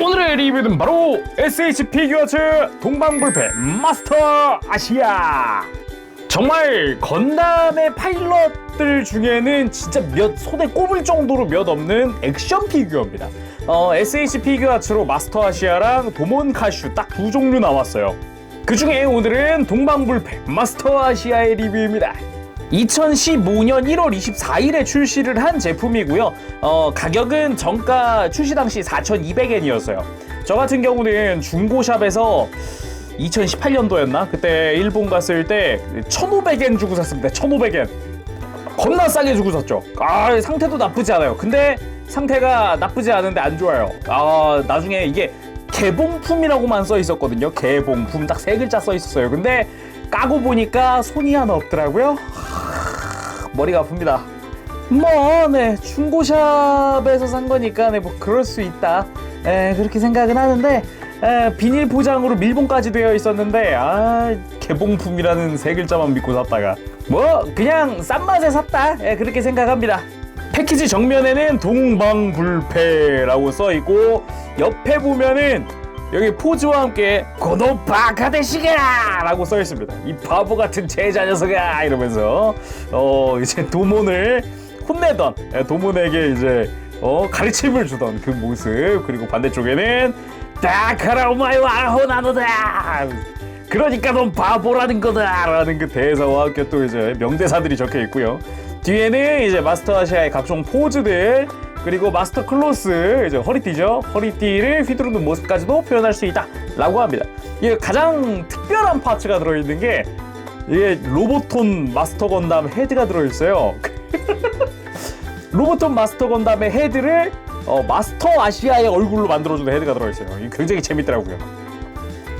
오늘의 리뷰는 바로 SH 피규어츠 동방불패 마스터 아시아. 정말 건담의 파일럿들 중에는 진짜 몇 손에 꼽을 정도로 몇 없는 액션 피규어입니다. 어, SH 피규어츠로 마스터 아시아랑 도몬 카슈 딱 두 종류 나왔어요. 그 중에 오늘은 동방불패 마스터 아시아의 리뷰입니다 2015년 1월 24일에 출시를 한 제품이고요. 어, 가격은 정가 출시 당시 4,200엔이었어요. 저 같은 경우는 중고샵에서 2018년도였나? 그때 일본 갔을 때 1,500엔 주고 샀습니다. 1,500엔. 겁나 싸게 주고 샀죠. 아, 상태도 나쁘지 않아요. 근데 상태가 나쁘지 않은데 안 좋아요. 아, 나중에 이게 개봉품이라고만 써 있었거든요. 개봉품 딱 세 글자 써 있었어요. 근데 까고 보니까 손이 하나 없더라고요. 머리가 아픕니다. 뭐, 네, 중고샵에서 산 거니까, 네, 뭐, 그럴 수 있다. 에, 그렇게 생각은 하는데, 에, 비닐 포장으로 밀봉까지 되어 있었는데, 아, 개봉품이라는 세 글자만 믿고 샀다가. 뭐, 그냥 싼 맛에 샀다. 에, 그렇게 생각합니다. 패키지 정면에는 동방불패라고 써 있고, 옆에 보면은, 여기 포즈와 함께 고노파 가데시가 라고 써 있습니다. 이 바보 같은 제자 녀석아! 이러면서 어 이제 도몬을 혼내던 예, 도몬에게 이제 어 가르침을 주던 그 모습. 그리고 반대쪽에는 다카라 오마이와 아호나노다! 그러니까 넌 바보라는 거다 라는 그 대사와 함께 또 이제 명대사들이 적혀 있고요. 뒤에는 이제 마스터 아시아의 각종 포즈들 그리고 마스터 클로스 이제 허리띠죠. 허리띠를 휘두르는 모습까지도 표현할 수 있다라고 합니다. 이게 가장 특별한 파츠가 들어있는 게 이게 로보톤 마스터 건담 헤드가 들어있어요. 로보톤 마스터 건담의 헤드를 어, 마스터 아시아의 얼굴로 만들어주는 헤드가 들어있어요. 굉장히 재밌더라고요.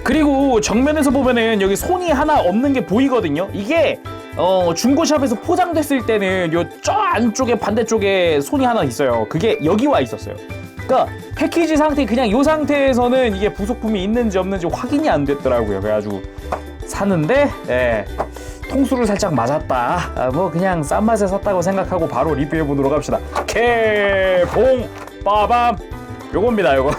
그리고 정면에서 보면은 여기 손이 하나 없는 게 보이거든요. 이게 어, 중고샵에서 포장됐을 때는 요 저 안쪽에 반대쪽에 손이 하나 있어요. 그게 여기 와 있었어요. 그러니까 패키지 상태 그냥 요 상태에서는 이게 부속품이 있는지 없는지 확인이 안 됐더라고요. 그래가지고 샀는데 예, 통수를 살짝 맞았다. 아, 뭐 그냥 싼 맛에 샀다고 생각하고 바로 리뷰해 보도록 합시다. 개봉 빠밤 요겁니다. 요거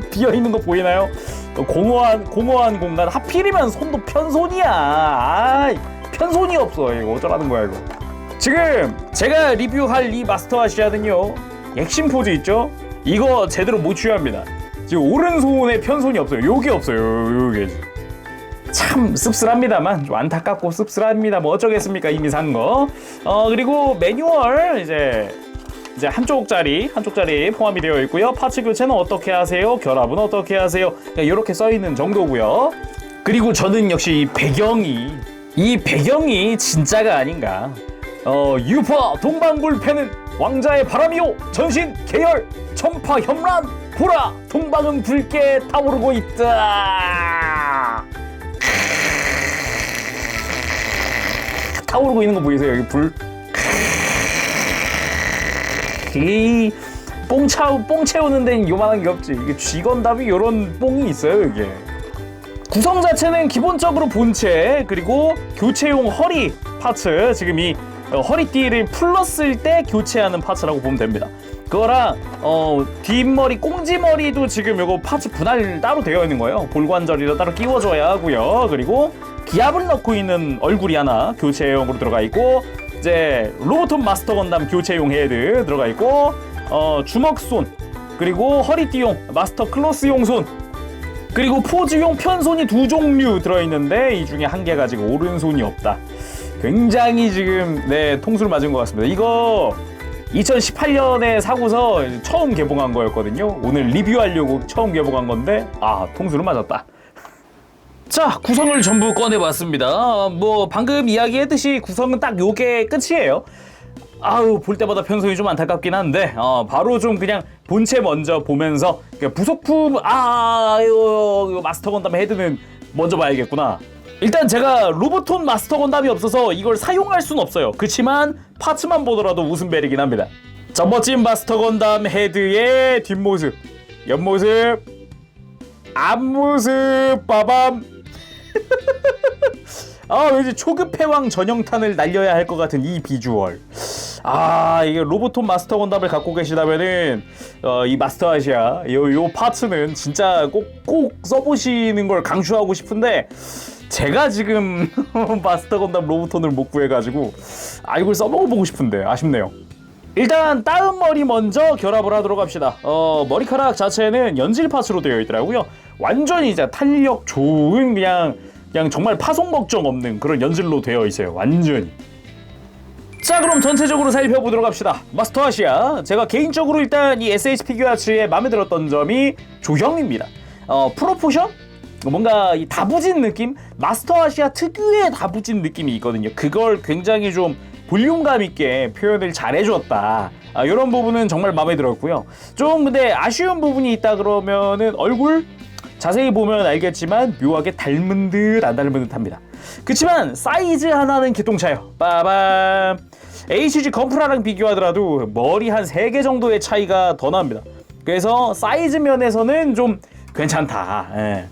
비어 있는 거 보이나요? 그 공허한 공허한 공간 하필이면 손도 편손이야. 아이, 편손이 없어 이거 어쩌라는 거야 이거. 지금 제가 리뷰할 이 마스터 아시아는요 액션 포즈 있죠? 이거 제대로 못 취합니다. 지금 오른손에 편손이 없어요. 요게 없어요. 요게. 참 씁쓸합니다만 좀 안타깝고 씁쓸합니다. 뭐 어쩌겠습니까 이미 산 거. 어 그리고 매뉴얼 이제 이제 한쪽짜리 한쪽짜리 포함이 되어 있고요. 파츠 교체는 어떻게 하세요? 결합은 어떻게 하세요? 이렇게 써 있는 정도고요. 그리고 저는 역시 이 배경이 이 배경이 진짜가 아닌가. 어 유파 동방불패는 왕자의 바람이요 전신 계열 천파 혐란 보라 동방은 붉게 타오르고 있다. 타오르고 있는 거 보이세요? 여기 불. 이 뽕차 뽕 채우는 데는 요만한 게 없지. 이게 쥐건담이 요런 뽕이 있어요, 이게. 구성 자체는 기본적으로 본체 그리고 교체용 허리 파츠 지금 이 어, 허리띠를 풀렀을 때 교체하는 파츠라고 보면 됩니다. 그거랑 어, 뒷머리 꽁지머리도 지금 요거 파츠 분할 따로 되어 있는 거예요. 볼관절이라 따로 끼워줘야 하고요. 그리고 기압을 넣고 있는 얼굴이 하나 교체용으로 들어가 있고 이제 로보톤 마스터 건담 교체용 헤드 들어가 있고 어, 주먹손 그리고 허리띠용 마스터 클로스용 손 그리고 포즈용 편손이 두 종류 들어있는데 이 중에 한 개가 지금 오른손이 없다. 굉장히 지금 네 통수를 맞은 것 같습니다. 이거 2018년에 사고서 처음 개봉한 거였거든요. 오늘 리뷰하려고 처음 개봉한 건데 아 통수를 맞았다. 자 구성을 전부 꺼내봤습니다. 뭐 방금 이야기했듯이 구성은 딱 요게 끝이에요. 아우 볼 때마다 편성이 좀 안타깝긴 한데 어, 바로 좀 그냥 본체 먼저 보면서 부속품 아 이거 마스터 건담 헤드는 먼저 봐야겠구나. 일단 제가 로보톤 마스터 건담이 없어서 이걸 사용할 순 없어요. 그치만 파츠만 보더라도 웃음벨이긴 합니다. 저 멋진 마스터 건담 헤드의 뒷모습. 옆모습. 앞모습. 빠밤. 아 왠지 초급 패왕 전용탄을 날려야 할 것 같은 이 비주얼 아 이게 로보톤 마스터 건담을 갖고 계시다면은 어, 이 마스터 아시아 요, 요 파츠는 진짜 꼭 꼭 써보시는 걸 강추하고 싶은데 제가 지금 마스터 건담 로보톤을 못 구해가지고 아 이걸 써먹어보고 싶은데 아쉽네요. 일단 따은 머리 먼저 결합을 하도록 합시다. 어, 머리카락 자체는 연질 파츠로 되어 있더라고요. 완전히 이제 탄력 좋은 그냥 그냥 정말 파손 걱정 없는 그런 연질로 되어 있어요. 완전히. 자 그럼 전체적으로 살펴보도록 합시다. 마스터 아시아. 제가 개인적으로 일단 이 SH 피규어츠에 마음에 들었던 점이 조형입니다. 어 프로포션? 뭔가 이 다부진 느낌? 마스터 아시아 특유의 다부진 느낌이 있거든요. 그걸 굉장히 좀 볼륨감 있게 표현을 잘 해줬다. 아, 이런 부분은 정말 마음에 들었고요. 좀 근데 아쉬운 부분이 있다 그러면은 얼굴 자세히 보면 알겠지만 묘하게 닮은 듯 안 닮은 듯 합니다. 그치만 사이즈 하나는 개똥차요. 빠밤. HG 건프라랑 비교하더라도 머리 한 3개 정도의 차이가 더 납니다. 그래서 사이즈 면에서는 좀 괜찮다. 예.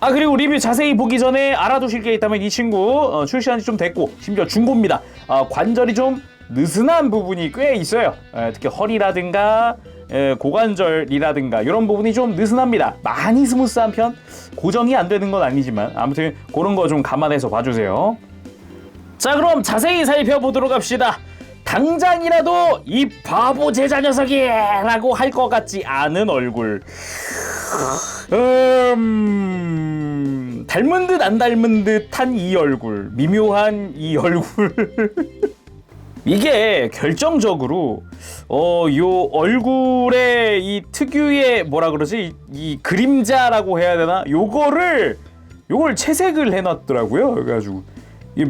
아 그리고 리뷰 자세히 보기 전에 알아두실 게 있다면 이 친구 어, 출시한 지 좀 됐고 심지어 중고입니다. 아, 관절이 좀 느슨한 부분이 꽤 있어요. 예, 특히 허리라든가 예, 고관절이라든가 이런 부분이 좀 느슨합니다. 많이 스무스한 편 고정이 안 되는 건 아니지만 아무튼 그런 거 좀 감안해서 봐주세요. 자 그럼 자세히 살펴보도록 합시다. 당장이라도 이 바보 제자 녀석이 라고 할 것 같지 않은 얼굴. 음, 닮은 듯 안 닮은 듯한 이 얼굴, 미묘한 이 얼굴. 이게 결정적으로 어 요 얼굴에 이 특유의 뭐라 그러지? 이, 이 그림자라고 해야 되나? 요거를 요걸 채색을 해놨더라고요. 그래가지고 이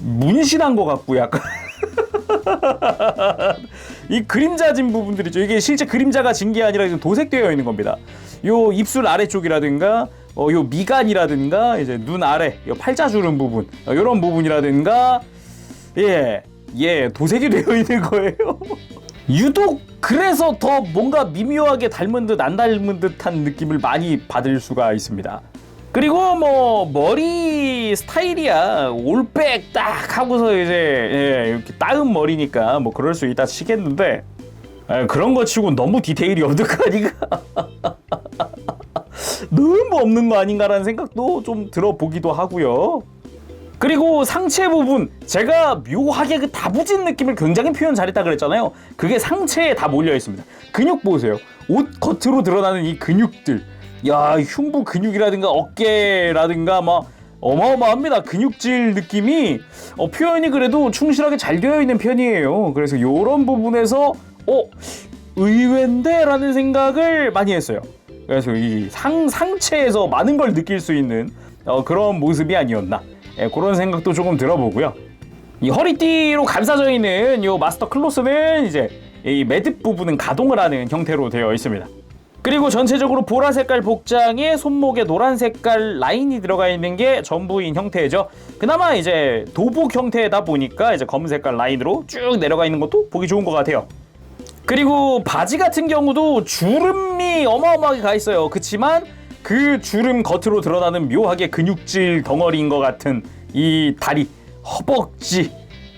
문신한 것 같고 약간 이 그림자 진 부분들이죠. 이게 실제 그림자가 진 게 아니라 지금 도색되어 있는 겁니다. 요 입술 아래쪽이라든가 어, 요 미간이라든가 이제 눈 아래 요 팔자주름 부분 어, 요런 부분이라든가 예 예, 도색이 되어 있는 거예요. 유독 그래서 더 뭔가 미묘하게 닮은 듯 안 닮은 듯한 느낌을 많이 받을 수가 있습니다. 그리고 뭐 머리 스타일이야 올백 딱 하고서 이제 예, 이렇게 따은 머리니까 뭐 그럴 수 있다 치겠는데 예, 그런 거 치고 너무 디테일이 아닌가? 너무 없는 거 아닌가라는 생각도 좀 들어보기도 하고요. 그리고 상체 부분 제가 묘하게 그 다부진 느낌을 굉장히 표현 잘했다 그랬잖아요. 그게 상체에 다 몰려 있습니다. 근육 보세요. 옷 겉으로 드러나는 이 근육들. 야 흉부 근육이라든가 어깨라든가 막 어마어마합니다. 근육질 느낌이 어, 표현이 그래도 충실하게 잘 되어 있는 편이에요. 그래서 이런 부분에서 어 의외인데 라는 생각을 많이 했어요. 그래서 이 상 상체에서 많은 걸 느낄 수 있는 어, 그런 모습이 아니었나. 예, 그런 생각도 조금 들어보고요. 이 허리띠로 감싸져 있는 이 마스터 클로스는 이제 이 매듭 부분은 가동을 하는 형태로 되어 있습니다. 그리고 전체적으로 보라 색깔 복장에 손목에 노란 색깔 라인이 들어가 있는 게 전부인 형태죠. 그나마 이제 도복 형태다 보니까 이제 검은 색깔 라인으로 쭉 내려가 있는 것도 보기 좋은 것 같아요. 그리고 바지 같은 경우도 주름이 어마어마하게 가 있어요. 그치만 그 주름 겉으로 드러나는 묘하게 근육질 덩어리인 것 같은 이 다리, 허벅지,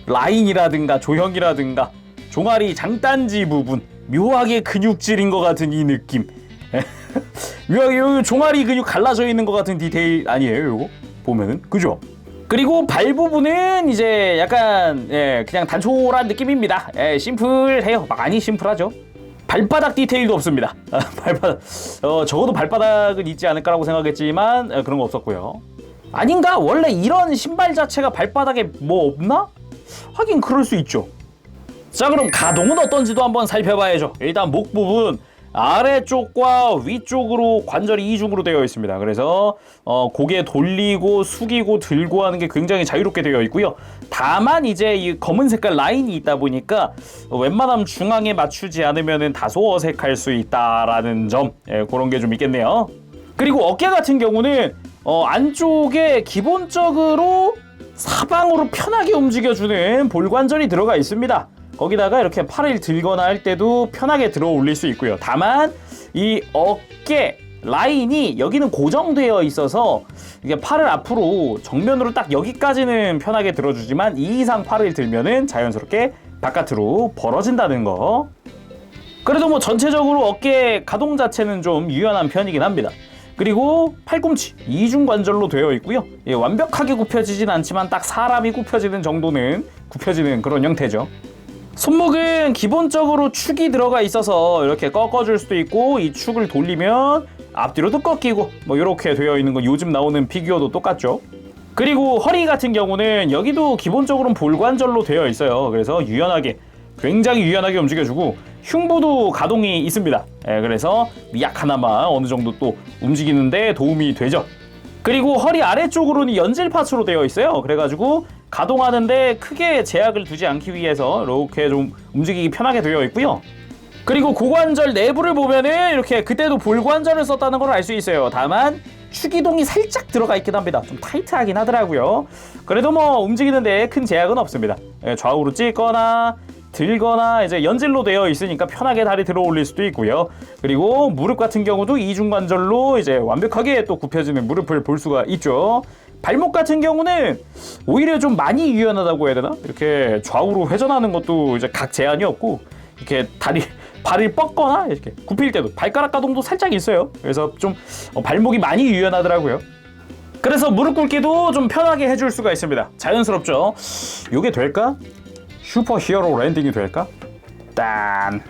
라인이라든가 조형이라든가 종아리 장단지 부분 묘하게 근육질인 것 같은 이 느낌. 묘하게 종아리 근육 갈라져 있는 것 같은 디테일 아니에요 이거? 보면은. 그죠? 그리고 발 부분은 이제 약간 예, 그냥 단촐한 느낌입니다. 예, 심플해요. 많이 심플하죠 발바닥 디테일도 없습니다. 아, 발바닥 어, 적어도 발바닥은 있지 않을까라고 생각했지만 어, 그런 거 없었고요. 아닌가? 원래 이런 신발 자체가 발바닥에 뭐 없나? 하긴 그럴 수 있죠. 자 그럼 가동은 어떤지도 한번 살펴봐야죠. 일단 목 부분 아래쪽과 위쪽으로 관절이 이중으로 되어 있습니다. 그래서 어, 고개 돌리고 숙이고 들고 하는 게 굉장히 자유롭게 되어 있고요. 다만 이제 이 검은 색깔 라인이 있다 보니까 웬만하면 중앙에 맞추지 않으면 다소 어색할 수 있다라는 점 예, 그런 게 좀 있겠네요. 그리고 어깨 같은 경우는 어, 안쪽에 기본적으로 사방으로 편하게 움직여주는 볼관절이 들어가 있습니다. 거기다가 이렇게 팔을 들거나 할 때도 편하게 들어 올릴 수 있고요. 다만 이 어깨 라인이 여기는 고정되어 있어서 이게 팔을 앞으로 정면으로 딱 여기까지는 편하게 들어주지만 이 이상 팔을 들면은 자연스럽게 바깥으로 벌어진다는 거. 그래도 뭐 전체적으로 어깨 가동 자체는 좀 유연한 편이긴 합니다. 그리고 팔꿈치 이중 관절로 되어 있고요. 예, 완벽하게 굽혀지진 않지만 딱 사람이 굽혀지는 정도는 굽혀지는 그런 형태죠. 손목은 기본적으로 축이 들어가 있어서 이렇게 꺾어줄 수도 있고 이 축을 돌리면 앞뒤로도 꺾이고 뭐 이렇게 되어 있는 거 요즘 나오는 피규어도 똑같죠. 그리고 허리 같은 경우는 여기도 기본적으로는 볼관절로 되어 있어요. 그래서 유연하게 굉장히 유연하게 움직여주고 흉부도 가동이 있습니다. 예, 그래서 약하나마 어느 정도 또 움직이는데 도움이 되죠. 그리고 허리 아래쪽으로는 연질 파츠로 되어 있어요. 그래가지고 가동하는데 크게 제약을 두지 않기 위해서 이렇게 좀 움직이기 편하게 되어 있고요. 그리고 고관절 내부를 보면은 이렇게 그때도 볼관절을 썼다는 걸 알 수 있어요. 다만 축이동이 살짝 들어가 있긴 합니다. 좀 타이트하긴 하더라고요. 그래도 뭐 움직이는데 큰 제약은 없습니다. 예, 좌우로 찔거나 들거나 이제 연질로 되어 있으니까 편하게 다리 들어 올릴 수도 있고요. 그리고 무릎 같은 경우도 이중관절로 이제 완벽하게 또 굽혀지는 무릎을 볼 수가 있죠. 발목 같은 경우는 오히려 좀 많이 유연하다고 해야 되나? 이렇게 좌우로 회전하는 것도 이제 각 제한이 없고 이렇게 다리 발을 뻗거나 이렇게 굽힐 때도 발가락 가동도 살짝 있어요. 그래서 좀 어, 발목이 많이 유연하더라고요. 그래서 무릎 꿇기도 좀 편하게 해줄 수가 있습니다. 자연스럽죠? 이게 될까? 슈퍼 히어로 랜딩이 될까? 딴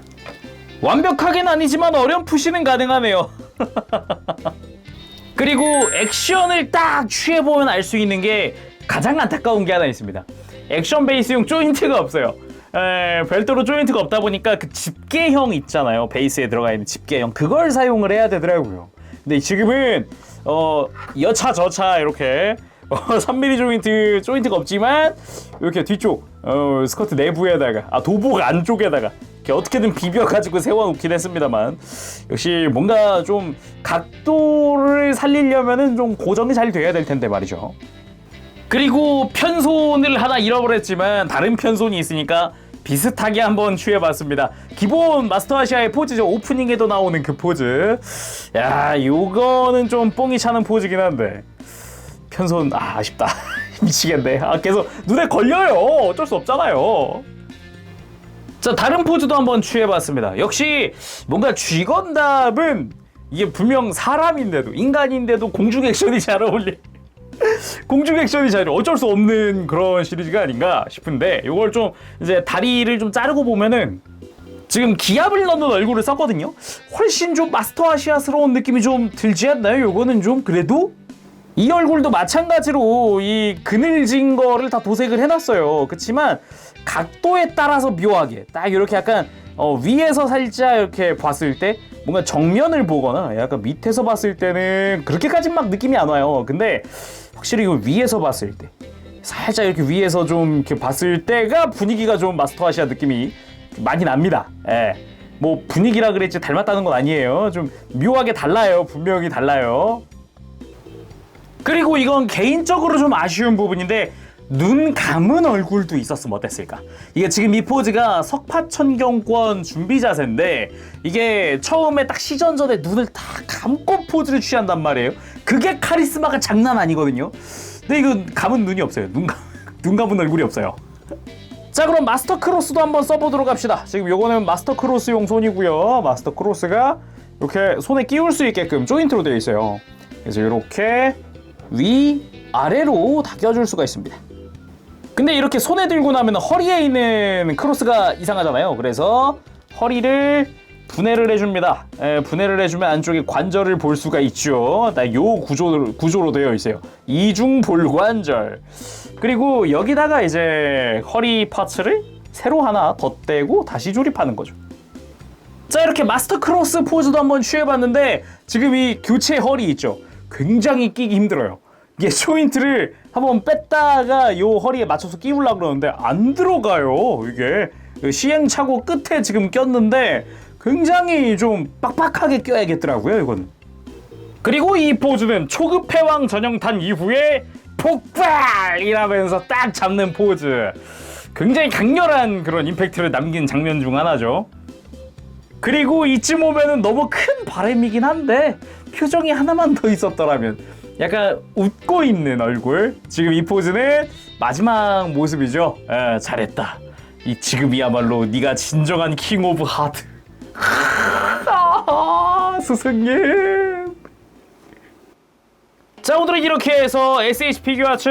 완벽하긴 아니지만 어렴풋이는 가능하네요. 그리고 액션을 딱 취해보면 알 수 있는 게 가장 안타까운 게 하나 있습니다. 액션 베이스용 조인트가 없어요. 에, 별도로 조인트가 없다 보니까 그 집게형 있잖아요. 베이스에 들어가 있는 집게형 그걸 사용을 해야 되더라고요. 근데 지금은 어 여차 저차 이렇게 어, 3mm 조인트 조인트가 없지만 이렇게 뒤쪽 어, 스커트 내부에다가 아 도복 안쪽에다가 이렇게 어떻게든 비벼가지고 세워놓긴 했습니다만 역시 뭔가 좀 각도를 살리려면은 좀 고정이 잘 돼야 될 텐데 말이죠. 그리고 편손을 하나 잃어버렸지만 다른 편손이 있으니까 비슷하게 한번 취해봤습니다. 기본 마스터 아시아의 포즈죠. 오프닝에도 나오는 그 포즈. 야, 요거는 좀 뽕이 차는 포즈긴 한데. 편손, 아, 아쉽다. 미치겠네. 아, 계속 눈에 걸려요. 어쩔 수 없잖아요. 자, 다른 포즈도 한번 취해봤습니다. 역시 뭔가 쥐건담은 이게 분명 사람인데도, 인간인데도 공중 액션이 잘 어울리. 공중 액션이 잘 어쩔 수 없는 그런 시리즈가 아닌가 싶은데 이걸 좀 이제 다리를 좀 자르고 보면은 지금 기압을 넣는 얼굴을 썼거든요. 훨씬 좀 마스터 아시아스러운 느낌이 좀 들지 않나요? 요거는 좀 그래도 이 얼굴도 마찬가지로 이 그늘진 거를 다 도색을 해놨어요. 그렇지만 각도에 따라서 묘하게 딱 이렇게 약간 어, 위에서 살짝 이렇게 봤을 때 뭔가 정면을 보거나 약간 밑에서 봤을 때는 그렇게까지 막 느낌이 안 와요. 근데 확실히 이거 위에서 봤을 때 살짝 이렇게 위에서 좀 이렇게 봤을 때가 분위기가 좀 마스터 아시아 느낌이 많이 납니다. 예. 뭐 분위기라 그랬지 닮았다는 건 아니에요. 좀 묘하게 달라요. 분명히 달라요. 그리고 이건 개인적으로 좀 아쉬운 부분인데 눈 감은 얼굴도 있었으면 어땠을까? 이게 지금 이 포즈가 석파천경권 준비 자세인데 이게 처음에 딱 시전 전에 눈을 딱 감고 포즈를 취한단 말이에요. 그게 카리스마가 장난 아니거든요. 근데 이거 감은 눈이 없어요. 눈, 감, 눈 감은 얼굴이 없어요. 자 그럼 마스터 크로스도 한번 써보도록 합시다. 지금 요거는 마스터 크로스용 손이고요. 마스터 크로스가 이렇게 손에 끼울 수 있게끔 조인트로 되어 있어요. 그래서 이렇게 위 아래로 다 껴줄 수가 있습니다. 근데 이렇게 손에 들고 나면 허리에 있는 크로스가 이상하잖아요. 그래서 허리를 분해를 해줍니다. 예, 분해를 해주면 안쪽에 관절을 볼 수가 있죠. 딱요 구조, 구조로 되어 있어요. 이중 볼관절. 그리고 여기다가 이제 허리 파츠를 새로 하나 덧대고 다시 조립하는 거죠. 자 이렇게 마스터 크로스 포즈도 한번 취해봤는데 지금 이 교체 허리 있죠 굉장히 끼기 힘들어요. 이게 조인트를 한번 뺐다가 요 허리에 맞춰서 끼우려고 그러는데 안 들어가요 이게. 시행착오 끝에 지금 꼈는데 굉장히 좀 빡빡하게 껴야겠더라고요 이건 그리고 이 포즈는 초급 패왕 전형탄 이후에 폭발이라면서 딱 잡는 포즈. 굉장히 강렬한 그런 임팩트를 남긴 장면 중 하나죠 그리고 이쯤 오면은 너무 큰 바람이긴 한데 표정이 하나만 더 있었더라면 약간 웃고 있는 얼굴. 지금 이 포즈는 마지막 모습이죠. 에, 잘했다. 이 지금이야말로 네가 진정한 킹 오브 하트. 아, 스승님 자 오늘은 이렇게 해서 SH 피규어츠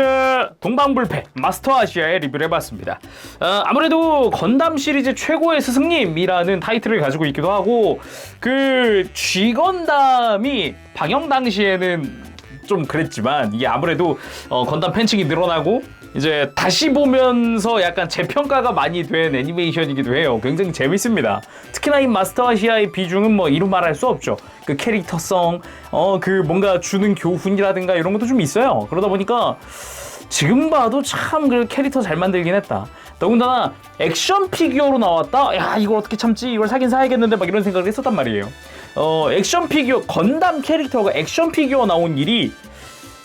동방불패 마스터 아시아의 리뷰를 해봤습니다. 어, 아무래도 건담 시리즈 최고의 스승님이라는 타이틀을 가지고 있기도 하고 그 G건담이 방영 당시에는 좀 그랬지만 이게 아무래도 어, 건담 팬층이 늘어나고 이제 다시 보면서 약간 재평가가 많이 된 애니메이션이기도 해요. 굉장히 재밌습니다. 특히나 이 마스터 아시아의 비중은 뭐 이루 말할 수 없죠. 그 캐릭터성, 어, 그 뭔가 주는 교훈이라든가 이런 것도 좀 있어요. 그러다 보니까 지금 봐도 참 그 캐릭터 잘 만들긴 했다. 더군다나 액션 피규어로 나왔다? 야, 이걸 어떻게 참지? 이걸 사긴 사야겠는데 막 이런 생각을 했었단 말이에요. 어, 액션 피규어, 건담 캐릭터가 액션 피규어 나온 일이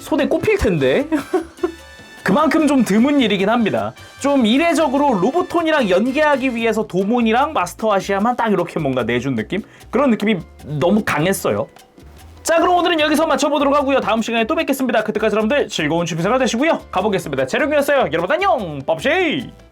손에 꼽힐 텐데. 그만큼 좀 드문 일이긴 합니다. 좀 이례적으로 로보톤이랑 연계하기 위해서 도몬이랑 마스터 아시아만 딱 이렇게 뭔가 내준 느낌? 그런 느낌이 너무 강했어요. 자 그럼 오늘은 여기서 마쳐보도록 하고요. 다음 시간에 또 뵙겠습니다. 그때까지 여러분들 즐거운 취미생활 되시고요. 가보겠습니다. 재룡이었어요. 여러분 안녕! 법시!